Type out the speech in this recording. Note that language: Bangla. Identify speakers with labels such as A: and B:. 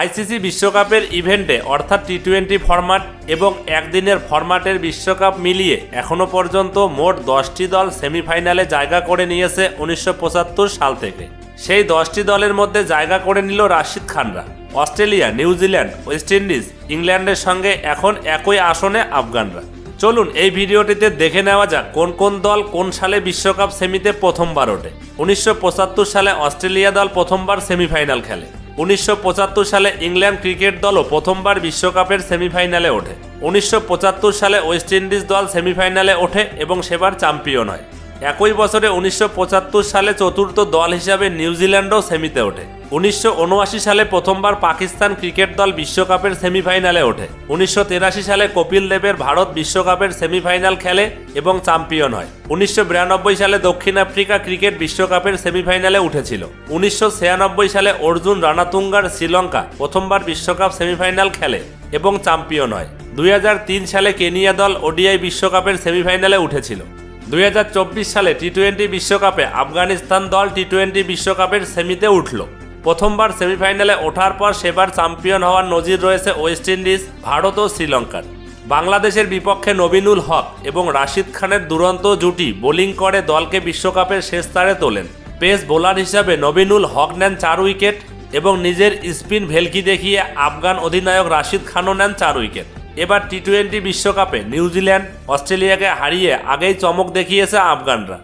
A: আইসিসি বিশ্বকাপের ইভেন্টে, অর্থাৎ টি টোয়েন্টি ফরম্যাট এবং একদিনের ফরম্যাটের বিশ্বকাপ মিলিয়ে এখনও পর্যন্ত মোট দশটি দল সেমিফাইনালে জায়গা করে নিয়েছে উনিশশো পঁচাত্তর সাল থেকে। সেই দশটি দলের মধ্যে জায়গা করে নিল Rashid খানরা। Australia New Zealand West Indies, ইংল্যান্ডের সঙ্গে এখন একই আসনে আফগানরা। চলুন এই ভিডিওটিতে দেখে নেওয়া যাক কোন কোন দল কোন সালে বিশ্বকাপ সেমিতে প্রথমবার ওঠে। উনিশশো পঁচাত্তর সালে অস্ট্রেলিয়া দল প্রথমবার সেমিফাইনাল খেলে। উনিশশো পঁচাত্তর সালে ইংল্যান্ড ক্রিকেট দলও প্রথমবার বিশ্বকাপের সেমিফাইনালে ওঠে। উনিশশো পঁচাত্তর সালে ওয়েস্ট ইন্ডিজ দল সেমিফাইনালে ওঠে এবং সেবার চ্যাম্পিয়ন হয়। একই বছরে উনিশশো পঁচাত্তর সালে চতুর্থ দল হিসাবে নিউজিল্যান্ডও সেমিতে ওঠে। উনিশশো উনআশি সালে প্রথমবার পাকিস্তান ক্রিকেট দল বিশ্বকাপের সেমিফাইনালে ওঠে। উনিশশো সালে কপিল দেবের ভারত বিশ্বকাপের সেমিফাইনাল খেলে এবং চ্যাম্পিয়ন হয়। উনিশশো বিরানব্বই সালে দক্ষিণ আফ্রিকা ক্রিকেট বিশ্বকাপের সেমিফাইনালে উঠেছিল। উনিশশো ছিয়ানব্বই সালে অর্জুন রানাতুঙ্গার শ্রীলঙ্কা প্রথমবার বিশ্বকাপ সেমিফাইনাল খেলে এবং চ্যাম্পিয়ন হয়। দুই হাজার তিন সালে কেনিয়া দল ওডিআই বিশ্বকাপের সেমিফাইনালে উঠেছিল। দুই হাজার চব্বিশ সালে টি টোয়েন্টি বিশ্বকাপে আফগানিস্তান দল টি টোয়েন্টি বিশ্বকাপের সেমিতে উঠল। প্রথমবার সেমিফাইনালে ওঠার পর সেবার চ্যাম্পিয়ন হওয়ার নজির রয়েছে ওয়েস্ট ইন্ডিজ, ভারত ও শ্রীলঙ্কার। বাংলাদেশের বিপক্ষে নবিনুল হক এবং রাশিদ খানের দুরন্ত জুটি বোলিং করে দলকে বিশ্বকাপের শেষ তারে তোলেন। পেস বোলার হিসাবে নবিনুল হক নেন চার উইকেট এবং নিজের স্পিন ভেলকি দেখিয়ে আফগান অধিনায়ক রাশিদ খানও নেন চার উইকেট। এবার টি টোয়েন্টি বিশ্বকাপে নিউজিল্যান্ড অস্ট্রেলিয়াকে হারিয়ে আগেই চমক দেখিয়েছে আফগানরা।